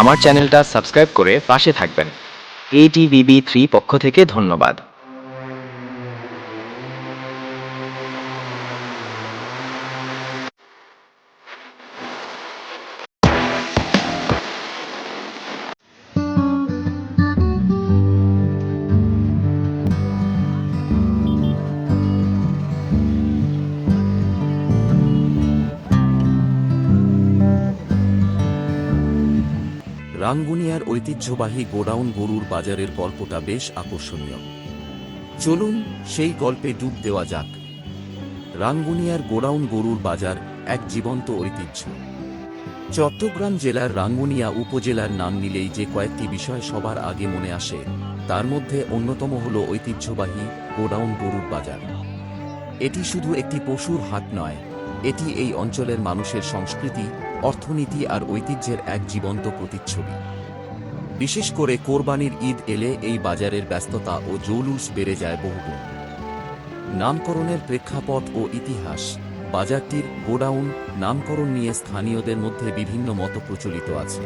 আমার চ্যানেলটা সাবস্ক্রাইব করে পাশে থাকবেন। এটিভিবি থ্রি পক্ষ থেকে ধন্যবাদ। ঐতিহ্যবাহী গোডাউন গরুর বাজারের গল্পটা বেশ আকর্ষণীয়। চলুন সেই গল্পে ডুব দেওয়া যাক। রাঙ্গুনিয়ার গোডাউন গরুর বাজার এক জীবন্ত ঐতিহ্য। চট্টগ্রাম জেলার রাঙ্গুনিয়া উপজেলার নাম নিলেই যে কয়েকটি বিষয় সবার আগে মনে আসে, তার মধ্যে অন্যতম হল ঐতিহ্যবাহী গোডাউন গরুর বাজার। এটি শুধু একটি পশুর হাট নয়, এটি এই অঞ্চলের মানুষের সংস্কৃতি, অর্থনীতি আর ঐতিহ্যের এক জীবন্ত প্রতিচ্ছবি। বিশেষ করে কোরবানির ঈদ এলে এই বাজারের ব্যস্ততা ও জৌলুস বেড়ে যায় বহুগুণ নামকরণের প্রেক্ষাপট ও ইতিহাস, বাজারটির গোডাউন নামকরণ নিয়ে স্থানীয়দের মধ্যে বিভিন্ন মত প্রচলিত আছে।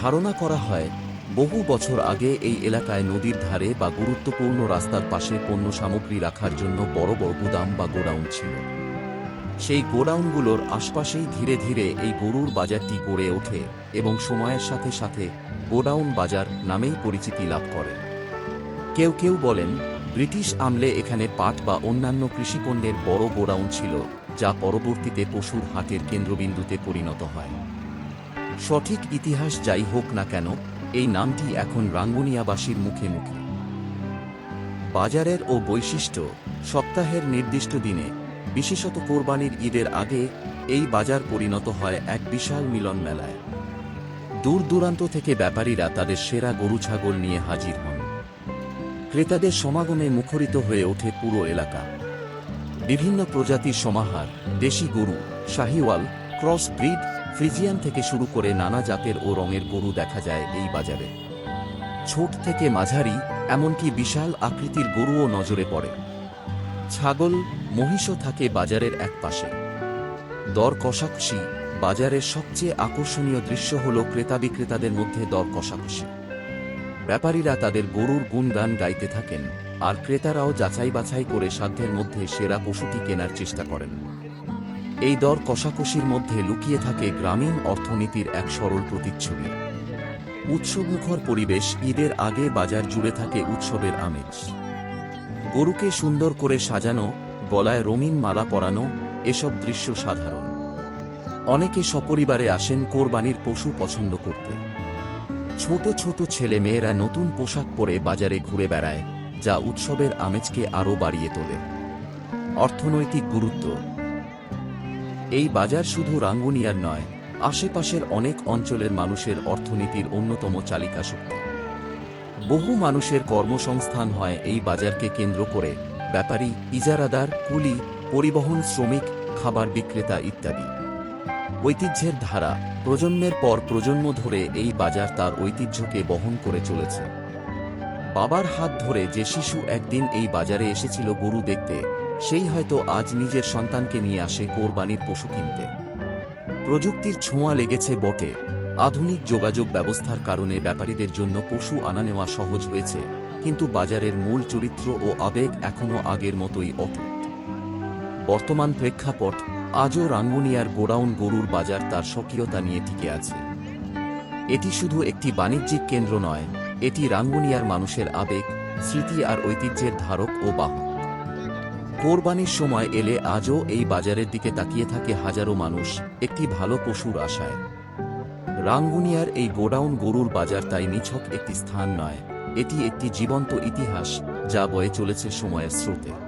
ধারণা করা হয়, বহু বছর আগে এই এলাকায় নদীর ধারে বা গুরুত্বপূর্ণ রাস্তার পাশে পণ্য সামগ্রী রাখার জন্য বড় বড় গুদাম বা গোডাউন ছিল। সেই গোডাউনগুলোর আশপাশেই ধীরে ধীরে এই গরুর বাজারটি গড়ে ওঠে এবং সময়ের সাথে সাথে গোডাউন বাজার নামেই পরিচিতি লাভ করে। কেউ কেউ বলেন, ব্রিটিশ আমলে এখানে পাট বা অন্যান্য কৃষিপণ্যের বড় গোডাউন ছিল, যা পরবর্তীতে পশুর হাটের কেন্দ্রবিন্দুতে পরিণত হয়। সঠিক ইতিহাস যাই হোক না কেন, এই নামটি এখন রাঙ্গুনিয়াবাসীর মুখে মুখে। বাজারের ও বৈশিষ্ট্য, সপ্তাহের নির্দিষ্ট দিনে, বিশেষত কোরবানির ঈদের আগে, এই বাজার পরিণত হয় এক বিশাল মিলন মেলায় দূর দূরান্ত থেকে ব্যাপারীরা তাদের সেরা গরু ছাগল নিয়ে হাজির হন। ক্রেতাদের সমাগমে মুখরিত হয়ে ওঠে পুরো এলাকা। বিভিন্ন প্রজাতির সমাহার, দেশি গরু, শাহিওয়াল, ক্রস ব্রিড, ফ্রিজিয়ান থেকে শুরু করে নানা জাতের ও রঙের গরু দেখা যায় এই বাজারে। ছোট থেকে মাঝারি, এমনকি বিশাল আকৃতির গরুও নজরে পড়ে। ছাগল, মহিষও থাকে বাজারের এক পাশে দর কষাকষি বাজারের সবচেয়ে আকর্ষণীয় দৃশ্য হল ক্রেতা বিক্রেতাদের মধ্যে দর কষাকষি। ব্যাপারীরা তাদের গরুর গুণগান গাইতে থাকেন, আর ক্রেতারাও যাচাই বাছাই করে সাধ্যের মধ্যে সেরা পশুটি কেনার চেষ্টা করেন। এই দর কষাকষির মধ্যে লুকিয়ে থাকে গ্রামীণ অর্থনীতির এক সরল প্রতিচ্ছবি। উৎসবমুখর পরিবেশ ঈদের আগে বাজার জুড়ে থাকে উৎসবের আমেজ। গরুকে সুন্দর করে সাজানো, গলায় রঙিন মালা পরানো, এসব দৃশ্য সাধারণ। অনেকে সপরিবারে আসেন কোরবানির পশু পছন্দ করতে। ছোট ছোট ছেলে মেয়েরা নতুন পোশাক পরে বাজারে ঘুরে বেড়ায়, যা উৎসবের আমেজকে আরও বাড়িয়ে তোলে। অর্থনৈতিক গুরুত্ব। এই বাজার শুধু রাঙ্গুনিয়ার নয়, আশেপাশের অনেক অঞ্চলের মানুষের অর্থনীতির অন্যতম চালিকা শক্তি। বহু মানুষের কর্মসংস্থান হয় এই বাজারকে কেন্দ্র করে, ব্যাপারী ইজারাদার, কুলি, পরিবহন শ্রমিক, খাবার বিক্রেতা ইত্যাদি। ঐতিহ্যের ধারা প্রজন্মের পর প্রজন্ম ধরে এই বাজার তার ঐতিহ্যকে বহন করে চলেছে। বাবার হাত ধরে যে শিশু একদিন এই বাজারে এসেছিল গরু দেখতে, সেই হয়তো আজ নিজের সন্তানকে নিয়ে আসে কোরবানির পশু কিনতে। প্রযুক্তির ছোঁয়া লেগেছে বটে। আধুনিক যোগাযোগ ব্যবস্থার কারণে ব্যাপারীদের জন্য পশু আনা নেওয়া সহজ হয়েছে, কিন্তু বাজারের মূল চরিত্র ও আবেগ এখনও আগের মতোই অটুট। বর্তমান প্রেক্ষাপট আজও রাঙ্গুনিয়ার গোডাউন গরুর বাজার তার স্বকীয়তা নিয়ে টিকে আছে। এটি শুধু একটি বাণিজ্যিক কেন্দ্র নয়, এটি রাঙ্গুনিয়ার মানুষের আবেগ, স্মৃতি আর ঐতিহ্যের ধারক ও বাহক। কোরবানির সময় এলে আজও এই বাজারের দিকে তাকিয়ে থাকে হাজারো মানুষ, একটি ভালো পশুর আশায়। রাঙ্গুনিয়ার এই গোডাউন গরুর বাজার তাই নিছক একটি স্থান নয়, এটি একটি জীবন্ত ইতিহাস যা বয়ে চলেছে সময়ের স্রোতে।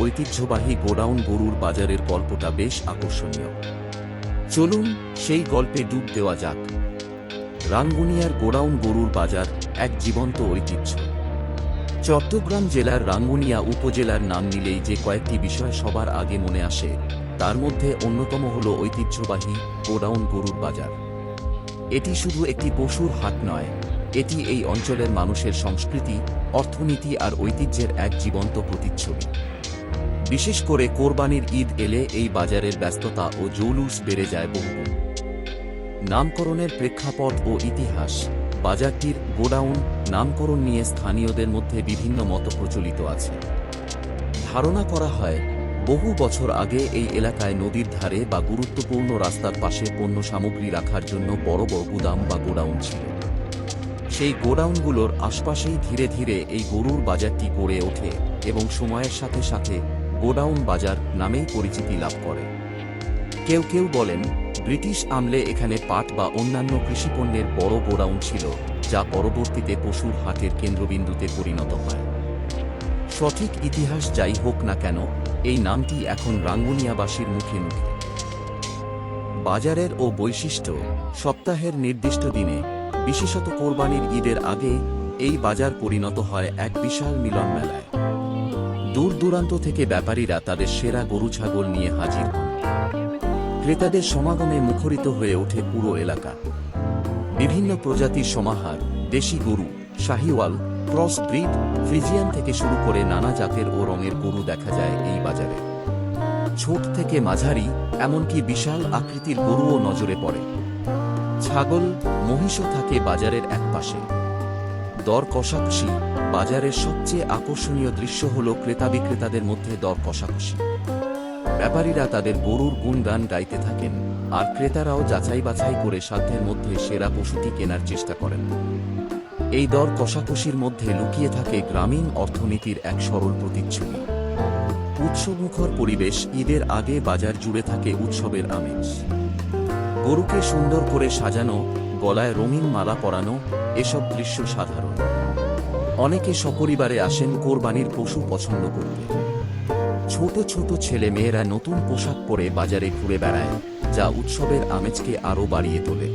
ঐতিহ্যবাহী গোডাউন গরুর বাজারের গল্পটা বেশ আকর্ষণীয়। চলুন সেই গল্পে ডুব দেওয়া যাক। রাঙ্গুনিয়ার গোডাউন গরুর বাজার এক জীবন্ত ঐতিহ্য। চট্টগ্রাম জেলার রাঙ্গুনিয়া উপজেলার নাম নিলেই যে কয়েকটি বিষয় সবার আগে মনে আসে, তার মধ্যে অন্যতম হল ঐতিহ্যবাহী গোডাউন গরুর বাজার। এটি শুধু একটি পশুর হাট নয়, এটি এই অঞ্চলের মানুষের সংস্কৃতি, অর্থনীতি আর ঐতিহ্যের এক জীবন্ত প্রতিচ্ছবি। বিশেষ করে কোরবানির ঈদ এলে এই বাজারের ব্যস্ততা ও জৌলুস বেড়ে যায় বহুগুণ। নামকরণের প্রেক্ষাপট ও ইতিহাস, বাজারটির গোডাউন নামকরণ নিয়ে স্থানীয়দের মধ্যে বিভিন্ন মত প্রচলিত আছে। ধারণা করা হয়, বহু বছর আগে এই এলাকায় নদীর ধারে বা গুরুত্বপূর্ণ রাস্তার পাশে পণ্য সামগ্রী রাখার জন্য বড় বড় গুদাম বা গোডাউন ছিল। সেই গোডাউনগুলোর আশপাশেই ধীরে ধীরে এই গরুর বাজারটি গড়ে ওঠে এবং সময়ের সাথে সাথে গোডাউন বাজার নামেই পরিচিতি লাভ করে। কেউ কেউ বলেন, ব্রিটিশ আমলে এখানে পাট বা অন্যান্য কৃষিপণ্যের বড় গোডাউন ছিল, যা পরবর্তীতে পশুর হাটের কেন্দ্রবিন্দুতে পরিণত হয়। সঠিক ইতিহাস যাই হোক না কেন, এই নামটি এখন রাঙ্গুনিয়াবাসীর মুখে মুখে। বাজারের ও বৈশিষ্ট্য, সপ্তাহের নির্দিষ্ট দিনে, বিশেষত কোরবানির ঈদের আগে, এই বাজার পরিণত হয় এক বিশাল মিলন মেলায় দূর দূরান্ত থেকে ব্যাপারীরা তাদের সেরা গরু ছাগল নিয়ে হাজির হন। ক্রেতাদের সমাগমে মুখরিত হয়ে ওঠে পুরো এলাকা। বিভিন্ন প্রজাতির সমাহার, দেশি গরু, শাহিওয়াল, ক্রস ব্রিড, ফ্রিজিয়ান থেকে শুরু করে নানা জাতের ও রঙের গরু দেখা যায় এই বাজারে। ছোট থেকে মাঝারি, এমনকি বিশাল আকৃতির গরুও নজরে পড়ে। ছাগল, মহিষও থাকে বাজারের এক পাশে দর কষাকষি বাজারের সবচেয়ে আকর্ষণীয় দৃশ্য হল ক্রেতা বিক্রেতাদের মধ্যে দর কষাকষি। ব্যাপারীরা তাদের গরুর গুণগান গাইতে থাকেন, আর ক্রেতারাও যাচাই বাছাই করে সাধ্যের মধ্যে সেরা পশুটি কেনার চেষ্টা করেন। এই দর কষাকষির মধ্যে লুকিয়ে থাকে গ্রামীণ অর্থনীতির এক সরল প্রতিচ্ছবি। উৎসবমুখর পরিবেশ ঈদের আগে বাজার জুড়ে থাকে উৎসবের আমেজ। গরুকে সুন্দর করে সাজানো, গলায় রঙিন মালা পরানো, এসব দৃশ্য সাধারণ। অনেকে সপরিবারে আসেন কোরবানির পশু পছন্দ করতে। ছোট ছোট ছেলে মেয়েরা নতুন পোশাক পরে বাজারে ঘুরে বেড়ায়, যা উৎসবের আমেজকে আরও বাড়িয়ে তোলে।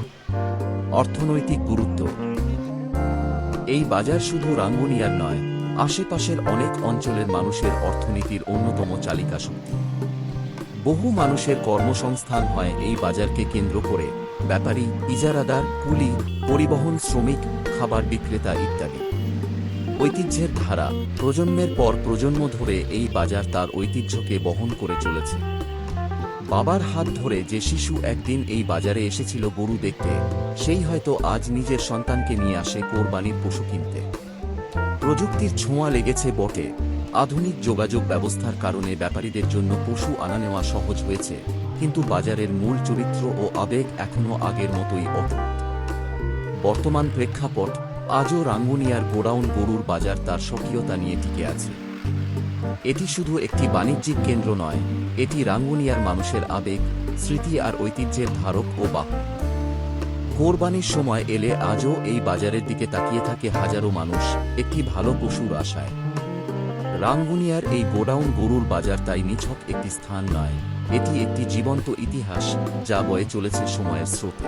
অর্থনৈতিক গুরুত্ব। এই বাজার শুধু রাঙ্গুনিয়ার নয়, আশেপাশের অনেক অঞ্চলের মানুষের অর্থনীতির অন্যতম চালিকা শক্তি। বহু মানুষের কর্মসংস্থান হয় এই বাজারকে কেন্দ্র করে, ব্যাপারী, ইজারাদার, কুলি, পরিবহন শ্রমিক, খাবার বিক্রেতা ইত্যাদি। ঐতিহ্যের ধারা প্রজন্মের পর প্রজন্ম ধরে এই বাজার তার ঐতিহ্যকে বহন করে চলেছে। বাবার হাত ধরে যে শিশু একদিন এই বাজারে এসেছিল গরু দেখতে, সেই হয়তো আজ নিজের সন্তানকে নিয়ে আসে কোরবানির পশু কিনতে। প্রযুক্তির ছোঁয়া লেগেছে বটে। আধুনিক যোগাযোগ ব্যবস্থার কারণে ব্যাপারীদের জন্য পশু আনা নেওয়া সহজ হয়েছে, কিন্তু বাজারের মূল চরিত্র ও আবেগ এখনও আগের মতোই অটুট বর্তমান প্রেক্ষাপট আজও রাঙ্গুনিয়ার গোডাউন গরুর বাজার তার স্বকীয়তা নিয়ে টিকে আছে। এটি শুধু একটি বাণিজ্যিক কেন্দ্র নয়, এটি রাঙ্গুনিয়ার মানুষের আবেগ, স্মৃতি আর ঐতিহ্যের ধারক ও বাহ কোরবানির সময় এলে আজও এই বাজারের দিকে তাকিয়ে থাকে হাজারো মানুষ, একটি ভালো পশুর আশায়। রাঙ্গুনিয়ার এই গোডাউন গরুর বাজার তাই নিছক একটি স্থান নয়, এটি একটি জীবন্ত ইতিহাস যা বয়ে চলেছে সময়ের স্রোতে।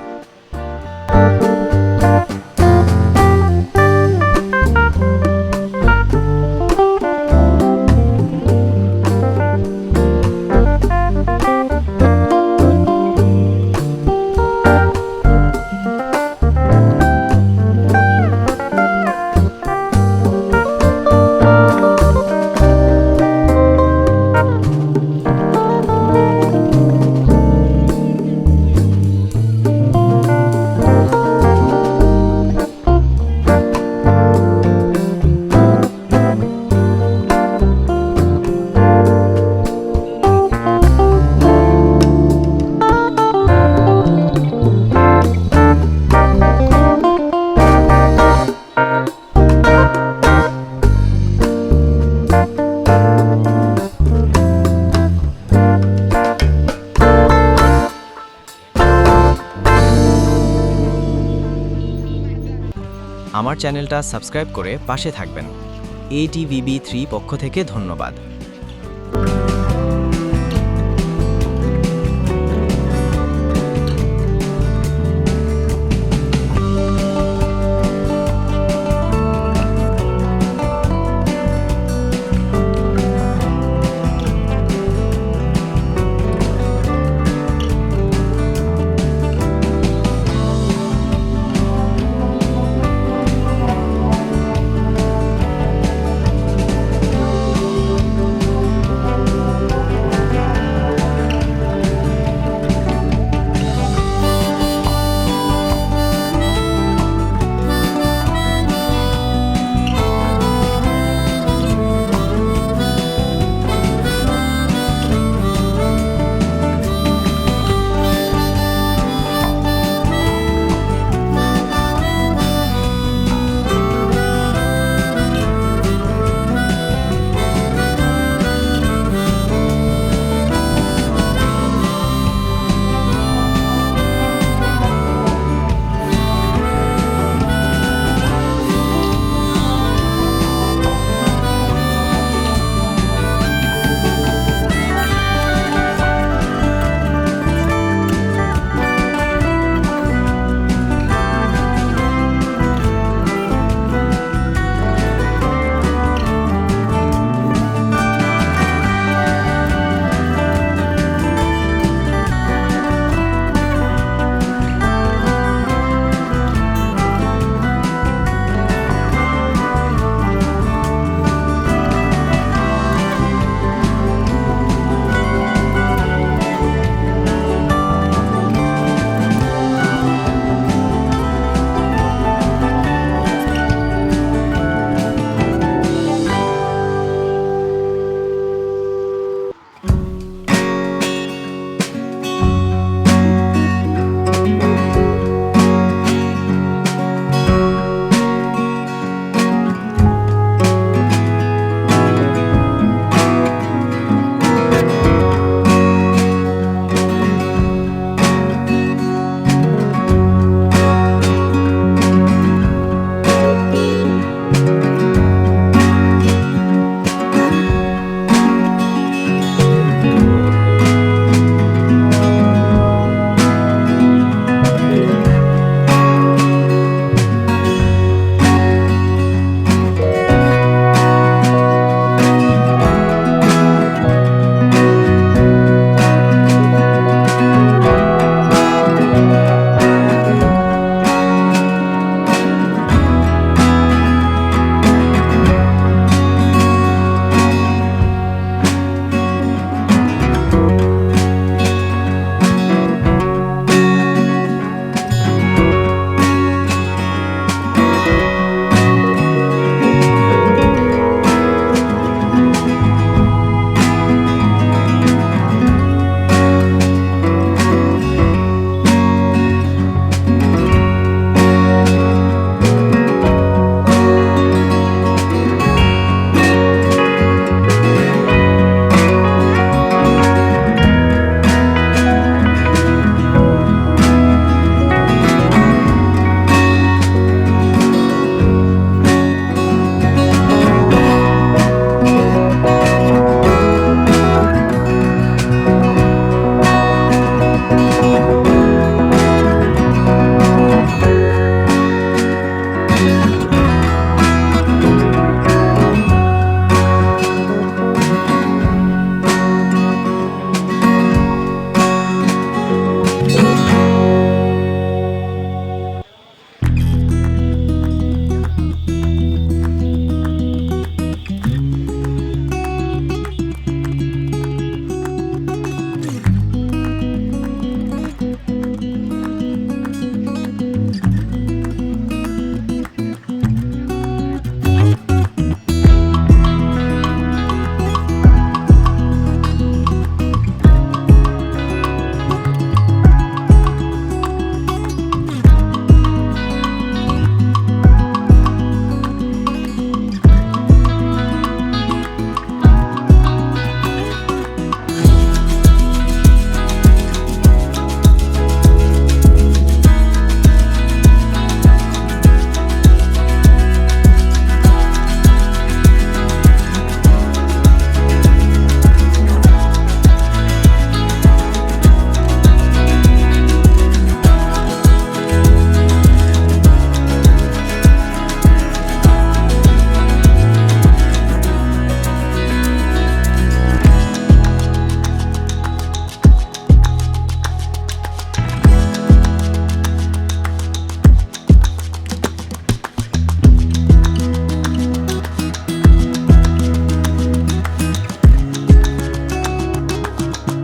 আমার চ্যানেলটা সাবস্ক্রাইব করে পাশে থাকবেন। এটিভিবি থ্রি পক্ষ থেকে ধন্যবাদ।